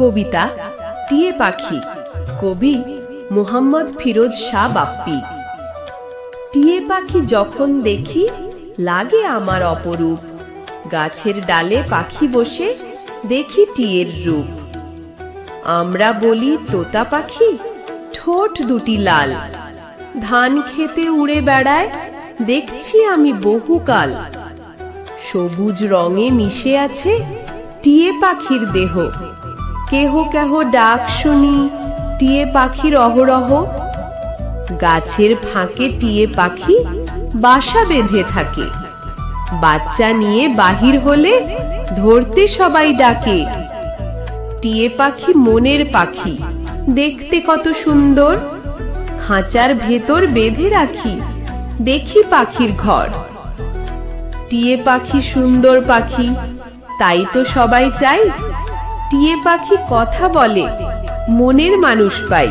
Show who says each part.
Speaker 1: কবিতা, টিয়ে পাখি, কবি মোহাম্মদ ফিরোজ শাহ বাপ্পি। টিয়ে পাখি যখন দেখি, লাগে আমার অপরূপ। গাছের ডালে পাখি বসে দেখি টিয়ের রূপ। আমরা বলি, তোতা পাখি, ঠোঁট দুটি লাল। ধান খেতে উড়ে বেড়ায়, দেখছি আমি বহুকাল। সবুজ রঙে মিশে আছে টিয়ে পাখির দেহ। কেহ কেহ ডাক শুনি, টিয়ে পাখির অহরহ। গাছের ফাঁকে টিয়ে পাখি বাসা বেঁধে থাকে। বাচ্চা নিয়ে বাহির হলে ধরতে সবাই ডাকে। টিয়ে পাখি মনের পাখি, দেখতে কত সুন্দর। খাঁচার ভেতর বেঁধে রাখি, দেখি পাখির ঘর। টিয়ে পাখি সুন্দর পাখি, তাই তো সবাই চাই টিয়ে পাখি কথা বলে মনের মানুষ পাই।